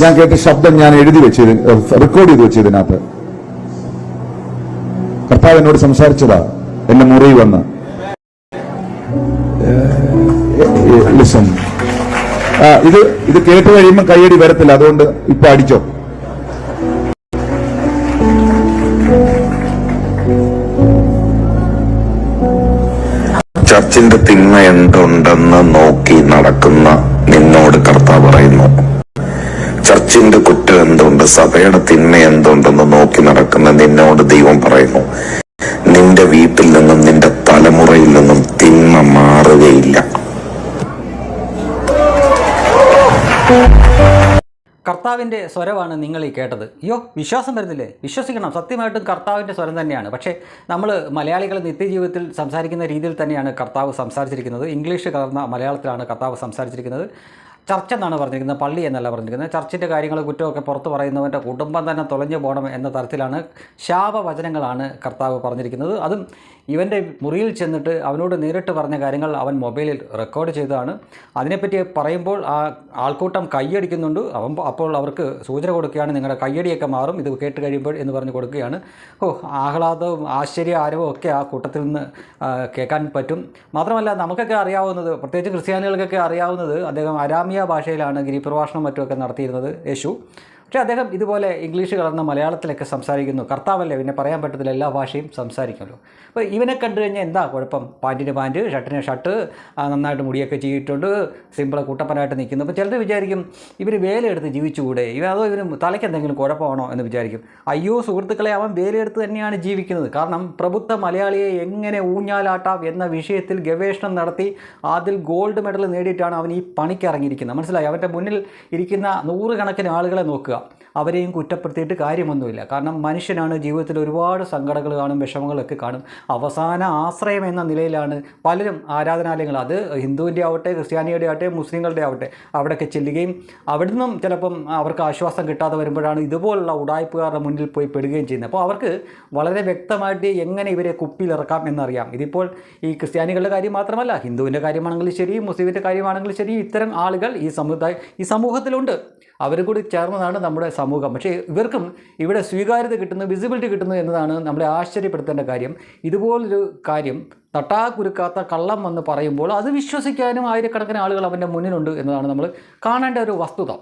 ഞാൻ കേട്ട ശബ്ദം ഞാൻ എഴുതി വെച്ചത് റെക്കോർഡ് ചെയ്ത് വെച്ചതിനകത്ത്. കർത്താവ് എന്നോട് സംസാരിച്ചതാ എന്റെ മുറി വന്ന്. ലിസൺ ഇത് ഇത് കേട്ട് കഴിയുമ്പോൾ കൈയടി വരത്തില്ല അതുകൊണ്ട് ഇപ്പൊ അടിച്ചോ. ചർച്ചിന്റെ തിന്മ എന്തുണ്ടെന്ന് നോക്കി നടക്കുന്ന നിന്നോട് കർത്താവ് ചർച്ചിന്റെ കുറ്റം എന്തുണ്ട് സഭയുടെ തിന്മ എന്തുണ്ടെന്ന് നോക്കി നടക്കുന്ന നിന്നോട് ദൈവം പറയുന്നു. നിന്റെ വീട്ടിൽ നിന്നും നിന്റെ തലമുറയിൽ നിന്നും തിന്മ മാറുകയില്ല. കർത്താവിന്റെ സ്വരമാണ് നിങ്ങൾ ഈ കേട്ടത്. അയ്യോ വിശ്വാസം വരുന്നില്ലേ? വിശ്വസിക്കണം. സത്യമായിട്ടും കർത്താവിന്റെ സ്വരം തന്നെയാണ്. പക്ഷേ നമ്മൾ മലയാളികൾ നിത്യജീവിതത്തിൽ സംസാരിക്കുന്ന രീതിയിൽ തന്നെയാണ് കർത്താവ് സംസാരിച്ചിരിക്കുന്നത്. ഇംഗ്ലീഷ് കലർന്ന മലയാളത്തിലാണ് കർത്താവ് സംസാരിച്ചിരിക്കുന്നത്. ചർച്ച എന്നാണ് പറഞ്ഞിരിക്കുന്നത് പള്ളി എന്നല്ല പറഞ്ഞിരിക്കുന്നത്. ചർച്ചിന്റെ കാര്യങ്ങൾ കുറ്റമൊക്കെ പുറത്ത് പറയുന്നവന്റെ കുടുംബം തന്നെ തുളഞ്ഞു പോകണം എന്ന തരത്തിലാണ് ശാപവചനങ്ങളാണ് കർത്താവ് പറഞ്ഞിരിക്കുന്നത്. അതും ഇവന്റെ മുറിയിൽ ചെന്നിട്ട് അവനോട് നേരിട്ട് പറഞ്ഞ കാര്യങ്ങൾ അവൻ മൊബൈലിൽ റെക്കോർഡ് ചെയ്തതാണ്. അതിനെപ്പറ്റി പറയുമ്പോൾ ആ ആൾക്കൂട്ടം കൈയടിക്കുന്നുണ്ട് അവൻ അപ്പോൾ അവർക്ക് സൂചന കൊടുക്കുകയാണ് നിങ്ങളുടെ കയ്യടിയൊക്കെ മാറും. ഇത് കേട്ട് കഴിയുമ്പോൾ എന്ന് പറഞ്ഞു കൊടുക്കുകയാണ്. ഓ ആഹ്ലാദവും ആശ്ചര്യ ആരവവും ഒക്കെ ആ കൂട്ടത്തിൽ നിന്ന് കേൾക്കാൻ പറ്റും. മാത്രമല്ല നമുക്കൊക്കെ അറിയാവുന്നത് പ്രത്യേകിച്ച് ക്രിസ്ത്യാനികൾക്കൊക്കെ അറിയാവുന്നത് അദ്ദേഹം അരാമിയ ഭാഷയിലാണ് ഗിരിപ്രഭാഷണം മറ്റുമൊക്കെ നടത്തിയിരുന്നത് യേശു. പക്ഷേ അദ്ദേഹം ഇതുപോലെ ഇംഗ്ലീഷ് കലർന്ന മലയാളത്തിലൊക്കെ സംസാരിക്കുന്നു. കർത്താവല്ലേ പിന്നെ പറയാൻ പറ്റത്തില്ല എല്ലാ ഭാഷയും സംസാരിക്കുമല്ലോ. അപ്പോൾ ഇവനെ കണ്ടു കഴിഞ്ഞാൽ എന്താ കുഴപ്പം? പാന്റിന് പാന്റ് ഷർട്ടിന് ഷർട്ട് നന്നായിട്ട് മുടിയൊക്കെ ചെയ്തിട്ടുണ്ട് സിമ്പിൾ കൂട്ടപ്പനായിട്ട് നിൽക്കുന്നു. അപ്പോൾ ചിലർ വിചാരിക്കും ഇവർ വേലയെടുത്ത് ജീവിച്ചുകൂടെ? ഇവ അതോ ഇവന് തലയ്ക്ക് എന്തെങ്കിലും കുഴപ്പമാണോ എന്ന് വിചാരിക്കും. അയ്യോ സുഹൃത്തുക്കളെ അവൻ വേലയെടുത്ത് തന്നെയാണ് ജീവിക്കുന്നത്. കാരണം പ്രബുദ്ധ മലയാളിയെ എങ്ങനെ ഊഞ്ഞാലാട്ടാം എന്ന വിഷയത്തിൽ ഗവേഷണം നടത്തി അതിൽ ഗോൾഡ് മെഡൽ നേടിയിട്ടാണ് അവൻ ഈ പണിക്ക് ഇറങ്ങിയിരിക്കുന്നത്. മനസ്സിലായി? അവന്റെ മുന്നിൽ ഇരിക്കുന്ന നൂറുകണക്കിന് ആളുകളെ നോക്കുക. അവരെയും കുറ്റപ്പെടുത്തിയിട്ട് കാര്യമൊന്നുമില്ല. കാരണം മനുഷ്യനാണ് ജീവിതത്തിൽ ഒരുപാട് സങ്കടങ്ങൾ കാണും വിഷമങ്ങളൊക്കെ കാണും. അവസാന ആശ്രയം എന്ന നിലയിലാണ് പലരും ആരാധനാലയങ്ങൾ. അത് ഹിന്ദുവിന്റെ ആവട്ടെ ക്രിസ്ത്യാനിയുടെ ആവട്ടെ മുസ്ലിങ്ങളുടെ ആവട്ടെ അവിടെയൊക്കെ ചെല്ലുകയും അവിടുന്നും ചിലപ്പം അവർക്ക് ആശ്വാസം കിട്ടാതെ വരുമ്പോഴാണ് ഇതുപോലുള്ള ഉടായ്പുകാരുടെ മുന്നിൽ പോയി പെടുകയും ചെയ്യുന്നത്. അപ്പോൾ അവർക്ക് വളരെ വ്യക്തമായിട്ട് എങ്ങനെ ഇവരെ കുപ്പിയിലിറക്കാം എന്നറിയാം. ഇതിപ്പോൾ ഈ ക്രിസ്ത്യാനികളുടെ കാര്യം മാത്രമല്ല ഹിന്ദുവിന്റെ കാര്യമാണെങ്കിലും ശരി മുസ്ലിമിന്റെ കാര്യമാണെങ്കിലും ശരി ഇത്തരം ആളുകൾ ഈ സമുദായ ഈ സമൂഹത്തിലുണ്ട്. അവരും കൂടി ചേർന്നതാണ് നമ്മുടെ സമൂഹം. പക്ഷേ ഇവർക്കും ഇവിടെ സ്വീകാര്യത കിട്ടുന്നു വിസിബിലിറ്റി കിട്ടുന്നു എന്നതാണ് നമ്മളെ ആശ്ചര്യപ്പെടുത്തേണ്ട കാര്യം. ഇതുപോലൊരു കാര്യം തട്ടാക്കുരുക്കാത്ത കള്ളം എന്ന് പറയുമ്പോൾ അത് വിശ്വസിക്കാനും ആയിരക്കണക്കിന് ആളുകൾ അവന്റെ മുന്നിലുണ്ട് എന്നതാണ് നമ്മൾ കാണേണ്ട ഒരു വസ്തുത.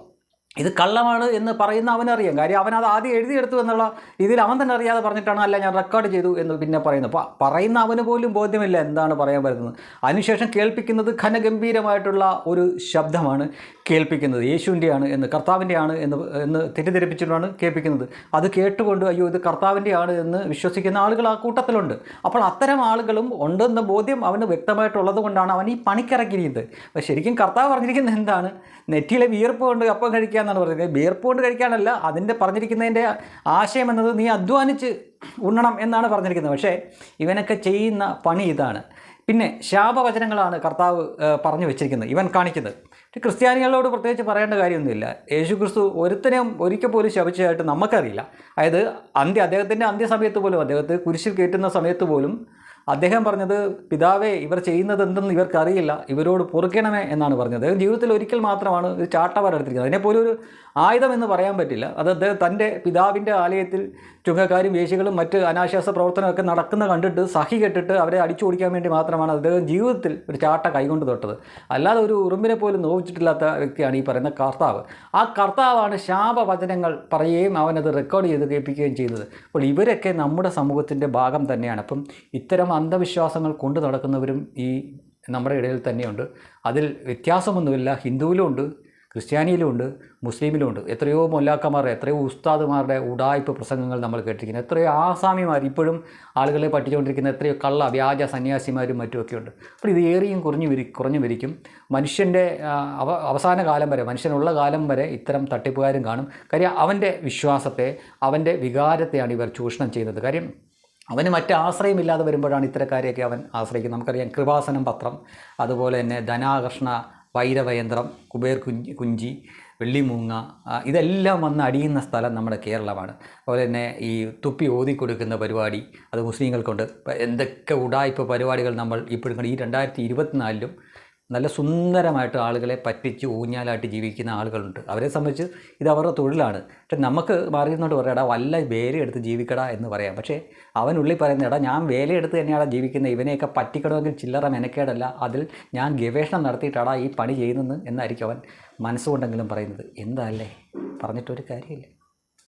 ഇത് കള്ളമാണ് എന്ന് പറയുന്ന അവനറിയാം. കാര്യം അവൻ അത് ആദ്യം എഴുതിയെടുത്തു എന്നുള്ള ഇതിൽ അവൻ തന്നെ അറിയാതെ പറഞ്ഞിട്ടാണ് അല്ല ഞാൻ റെക്കോർഡ് ചെയ്തു എന്ന് പിന്നെ പറയുന്നത്. അപ്പോൾ പറയുന്ന അവന് പോലും ബോധ്യമില്ല എന്താണ് പറയാൻ പറ്റുന്നത്. അതിനുശേഷം കേൾപ്പിക്കുന്നത് ഘനഗംഭീരമായിട്ടുള്ള ഒരു ശബ്ദമാണ് കേൾപ്പിക്കുന്നത്. യേശുവിന്റെയാണ് എന്ന് കർത്താവിന്റെയാണ് എന്ന് എന്ന് തെറ്റിദ്ധരിപ്പിച്ചിട്ടാണ് കേൾപ്പിക്കുന്നത്. അത് കേട്ടുകൊണ്ട് അയ്യോ ഇത് കർത്താവിന്റെയാണ് എന്ന് വിശ്വസിക്കുന്ന ആളുകൾ ആ കൂട്ടത്തിലുണ്ട്. അപ്പോൾ അത്തരം ആളുകളും ഉണ്ടെന്ന ബോധ്യം അവന് വ്യക്തമായിട്ടുള്ളത് കൊണ്ടാണ് അവൻ ഈ പണിക്കിറക്കിയിരിക്കുന്നത് അപ്പോൾ ശരിക്കും കർത്താവ് പറഞ്ഞിരിക്കുന്നത് എന്താണ്? നെറ്റിയിലെ വിയർപ്പ് കൊണ്ട് അപ്പം കഴിക്കുക എന്നാണ് പറയുന്നത് കൊണ്ട് കഴിക്കാനല്ല അതിന്റെ പറഞ്ഞിരിക്കുന്നതിന്റെ ആശയം എന്നത് നീ അധ്വാനിച്ച് ഉണ്ണണം എന്നാണ് പറഞ്ഞിരിക്കുന്നത്. പക്ഷേ ഇവനൊക്കെ ചെയ്യുന്ന പണി ഇതാണ്. പിന്നെ ശാപവചനങ്ങളാണ് കർത്താവ് പറഞ്ഞു വെച്ചിരിക്കുന്നത്. ഇവൻ കാണിക്കുന്നത്. ക്രിസ്ത്യാനികളോട് പ്രത്യേകിച്ച് പറയേണ്ട കാര്യമൊന്നുമില്ല. യേശു ക്രിസ്തു ഒരുത്തനെയും ഒരിക്കൽ പോലും ശപിച്ചതായിട്ട് നമുക്കറിയില്ല. അതായത് അന്ത്യ അദ്ദേഹത്തിന്റെ അന്ത്യസമയത്ത് പോലും അദ്ദേഹത്തെ കുരിശിൽ കയറ്റുന്ന സമയത്ത് പോലും അദ്ദേഹം പറഞ്ഞത് പിതാവേ ഇവർ ചെയ്യുന്നത് എന്തെന്ന് ഇവർക്കറിയില്ല. ഇവരോട് പൊറുക്കണമേ എന്നാണ് പറഞ്ഞത്. ജീവിതത്തിൽ ഒരിക്കൽ മാത്രമാണ് ഒരു ചാട്ടവാർ എടുത്തിരിക്കുന്നത്. അതിനെപ്പോലും ഒരു ആയുധം എന്ന് പറയാൻ പറ്റില്ല. അത് അദ്ദേഹം തന്റെ പിതാവിന്റെ ആലയത്തിൽ ചുങ്കക്കാരും വേശികളും മറ്റ് അനാശ്വാസ പ്രവർത്തനമൊക്കെ നടക്കുന്ന കണ്ടിട്ട് സഹി കെട്ടിട്ട് അവരെ അടിച്ചു ഓടിക്കാൻ വേണ്ടി മാത്രമാണ് അദ്ദേഹം ജീവിതത്തിൽ ഒരു ചാട്ട കൈകൊണ്ട് തൊട്ടത്. അല്ലാതെ ഒരു ഉറുമ്പിനെ പോലും നോവിച്ചിട്ടില്ലാത്ത വ്യക്തിയാണ് ഈ പറയുന്ന കർത്താവ്. ആ കർത്താവാണ് ശാപവചനങ്ങൾ പറയുകയും അവനത് റെക്കോർഡ് ചെയ്ത് കേൾപ്പിക്കുകയും ചെയ്തത്. അപ്പോൾ ഇവരൊക്കെ നമ്മുടെ സമൂഹത്തിന്റെ ഭാഗം തന്നെയാണ്. അപ്പം ഇത്തരം അന്ധവിശ്വാസങ്ങൾ കൊണ്ടു നടക്കുന്നവരും ഈ നമ്മുടെ ഇടയിൽ തന്നെയുണ്ട്. അതിൽ വ്യത്യാസമൊന്നുമില്ല. ഹിന്ദുവിലും ഉണ്ട് ക്രിസ്ത്യാനിയിലും ഉണ്ട് മുസ്ലിമിലും ഉണ്ട്. എത്രയോ മൊല്ലാക്കന്മാരുടെ എത്രയോ ഉസ്താദുമാരുടെ ഉടായ്പ പ്രസംഗങ്ങൾ നമ്മൾ കേട്ടിരിക്കുന്നു. എത്രയോ ആസാമിമാർ ഇപ്പോഴും ആളുകളെ പറ്റിച്ചുകൊണ്ടിരിക്കുന്ന എത്രയോ കള്ള വ്യാജ സന്യാസിമാരും മറ്റുമൊക്കെ ഉണ്ട്. അപ്പോൾ ഇത് ഏറിയും കുറഞ്ഞു വിരി കുറഞ്ഞു വിരിക്കും. മനുഷ്യന്റെ അവ അവസാന കാലം വരെ മനുഷ്യനുള്ള കാലം വരെ ഇത്തരം തട്ടിപ്പുകാരും കാണും. കാര്യം അവന്റെ വിശ്വാസത്തെ അവന്റെ വികാരത്തെയാണ് ഇവർ ചൂഷണം ചെയ്യുന്നത്. കാര്യം അവന് മറ്റ് ആശ്രയമില്ലാതെ വരുമ്പോഴാണ് ഇത്തരക്കാരെയൊക്കെ അവൻ ആശ്രയിക്കുന്നത്. നമുക്കറിയാം കൃപാസനം പത്രം അതുപോലെ തന്നെ ധനാകർഷണ വൈരവയന്ത്രം കുബേർ കുഞ്ചി കുഞ്ചി വെള്ളിമൂങ്ങ ഇതെല്ലാം വന്ന് അടിയുന്ന സ്ഥലം നമ്മുടെ കേരളമാണ്. അതുപോലെ തന്നെ ഈ തുപ്പി ഓതി കൊടുക്കുന്ന പരിപാടി അത് മുസ്ലിങ്ങൾക്കുണ്ട്. എന്തൊക്കെ ഉടായ്പ പരിപാടികൾ നമ്മൾ ഇപ്പോഴും ഈ രണ്ടായിരത്തി ഇരുപത്തിനാലിലും നല്ല സുന്ദരമായിട്ട് ആളുകളെ പറ്റിച്ച് ഊഞ്ഞാലായിട്ട് ജീവിക്കുന്ന ആളുകളുണ്ട്. അവരെ സംബന്ധിച്ച് ഇത് അവരുടെ തൊഴിലാണ്. പക്ഷെ നമുക്ക് മാറിയിരുന്നോട്ട് പറയാടാ എടാ വല്ല വേലയെടുത്ത് ജീവിക്കടാ എന്ന് പറയാം. പക്ഷേ അവനുള്ളിൽ പറയുന്ന എടാ ഞാൻ വേലയെടുത്ത് തന്നെയാണ് ജീവിക്കുന്നത് ഇവനെയൊക്കെ പറ്റിക്കണമെങ്കിൽ ചില്ലറ മെനക്കേടല്ല. അതിൽ ഞാൻ ഗവേഷണം നടത്തിയിട്ടാടാ ഈ പണി ചെയ്യുന്നത് എന്നായിരിക്കും അവൻ മനസ്സുകൊണ്ടെങ്കിലും പറയുന്നത്. എന്താ അല്ലേ? പറഞ്ഞിട്ടൊരു കാര്യമില്ല.